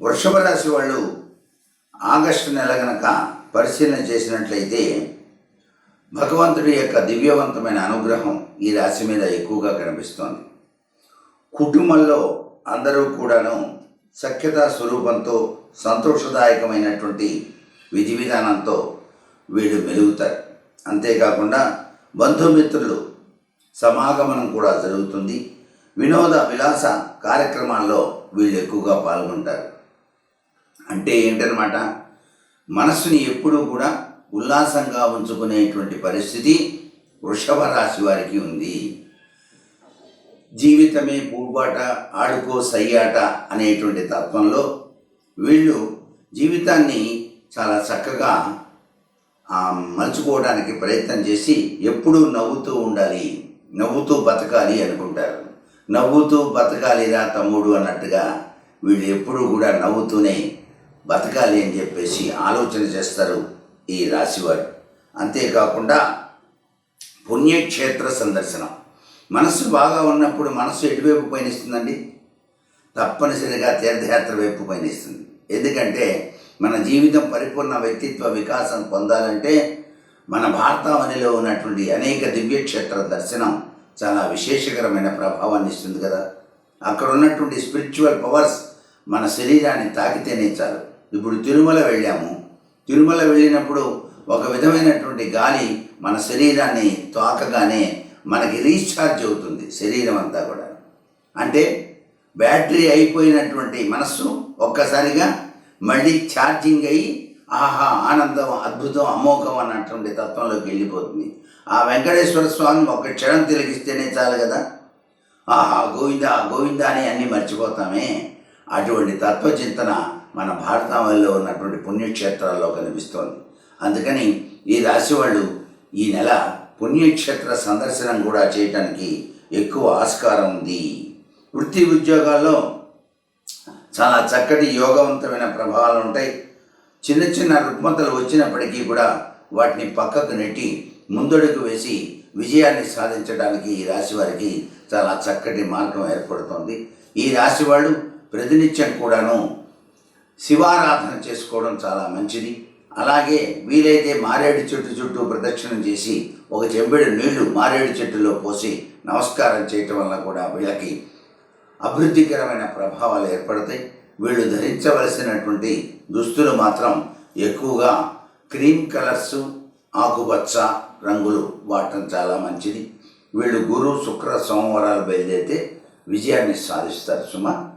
వృషభ రాశి వాళ్ళు ఆగస్టు నెల గనక పరిశీలన చేసినట్లయితే భగవంతుడి యొక్క దివ్యవంతమైన అనుగ్రహం ఈ రాశి మీద ఎక్కువగా కనిపిస్తోంది. కుటుంబంలో అందరూ కూడాను సఖ్యతా స్వరూపంతో సంతోషదాయకమైనటువంటి విధి విధానంతో వీళ్ళు మెలుగుతారు. అంతేకాకుండా బంధుమిత్రులు సమాగమనం కూడా జరుగుతుంది. వినోద విలాస కార్యక్రమాల్లో వీళ్ళు ఎక్కువగా పాల్గొంటారు. అంటే ఏంటనమాట? మనస్సుని ఎప్పుడూ కూడా ఉల్లాసంగా ఉంచుకునేటువంటి పరిస్థితి వృషభ రాశి వారికి ఉంది. జీవితమే పూబాట ఆడుకో సయ్యాట అనేటువంటి తత్వంలో వీళ్ళు జీవితాన్ని చాలా చక్కగా మలుచుకోవడానికి ప్రయత్నం చేసి ఎప్పుడూ నవ్వుతూ ఉండాలి. నవ్వుతూ బతకాలి అనుకుంటారు. నవ్వుతూ బతకాలిరా తమ్ముడు అన్నట్టుగా వీళ్ళు ఎప్పుడూ కూడా నవ్వుతూనే బతకాలి అని చెప్పేసి ఆలోచన చేస్తారు ఈ రాశివారు. అంతేకాకుండా పుణ్యక్షేత్ర సందర్శనం. మనస్సు బాగా ఉన్నప్పుడు మనస్సు ఎటువైపు పయనిస్తుందండి? తప్పనిసరిగా తీర్థయాత్ర వైపు పయనిస్తుంది. ఎందుకంటే మన జీవితం పరిపూర్ణ వ్యక్తిత్వ వికాసం పొందాలంటే మన భారతావనిలో ఉన్నటువంటి అనేక దివ్యక్షేత్ర దర్శనం చాలా విశేషకరమైన ప్రభావాన్ని ఇస్తుంది కదా. అక్కడ ఉన్నటువంటి స్పిరిచువల్ పవర్స్ మన శరీరాన్ని తాకితేనే చాలు. ఇప్పుడు తిరుమల వెళ్ళాము. తిరుమల వెళ్ళినప్పుడు ఒక విధమైనటువంటి గాలి మన శరీరాన్ని తాకగానే మనకి రీఛార్జ్ అవుతుంది శరీరం అంతా కూడా. అంటే బ్యాటరీ అయిపోయినటువంటి మనస్సు ఒక్కసారిగా మళ్ళీ ఛార్జింగ్ అయ్యి ఆహా ఆనందం అద్భుతం అమోఘం అన్నటువంటి తత్వంలోకి వెళ్ళిపోతుంది. ఆ వెంకటేశ్వర స్వామి ఒక క్షణం తిలగిస్తేనే చాలు కదా. ఆహా గోవిందా గోవిందా అని అన్నీ మర్చిపోతామే. అటువంటి తత్వచింతన మన భారతావనిలో ఉన్నటువంటి పుణ్యక్షేత్రాల్లో కనిపిస్తోంది. అందుకని ఈ రాశి వాళ్ళు ఈ నెల పుణ్యక్షేత్ర సందర్శనం కూడా చేయటానికి ఎక్కువ ఆస్కారం ఉంది. వృత్తి ఉద్యోగాల్లో చాలా చక్కటి యోగవంతమైన ప్రభావాలు ఉంటాయి. చిన్న చిన్న రుగ్మతలు వచ్చినప్పటికీ కూడా వాటిని పక్కకు నెట్టి ముందడుగు వేసి విజయాన్ని సాధించడానికి ఈ రాశి వారికి చాలా చక్కటి మార్గం ఏర్పడుతోంది. ఈ రాశి వాళ్ళు ప్రతినిత్యం కూడాను శివారాధన చేసుకోవడం చాలా మంచిది. అలాగే వీలైతే మారేడు చెట్టు చుట్టూ ప్రదక్షిణం చేసి ఒక చెంబెడు నీళ్ళు మారేడు చెట్టులో పోసి నమస్కారం చేయటం వల్ల కూడా వీళ్ళకి అభివృద్ధికరమైన ప్రభావాలు ఏర్పడతాయి. వీళ్ళు ధరించవలసినటువంటి దుస్తులు మాత్రం ఎక్కువగా క్రీమ్ కలర్స్ ఆకుపచ్చ రంగులు వాడటం చాలా మంచిది. వీళ్ళు గురు శుక్ర సోమవారాలు బయలుదేరితే విజయాన్ని సాధిస్తారు సుమా.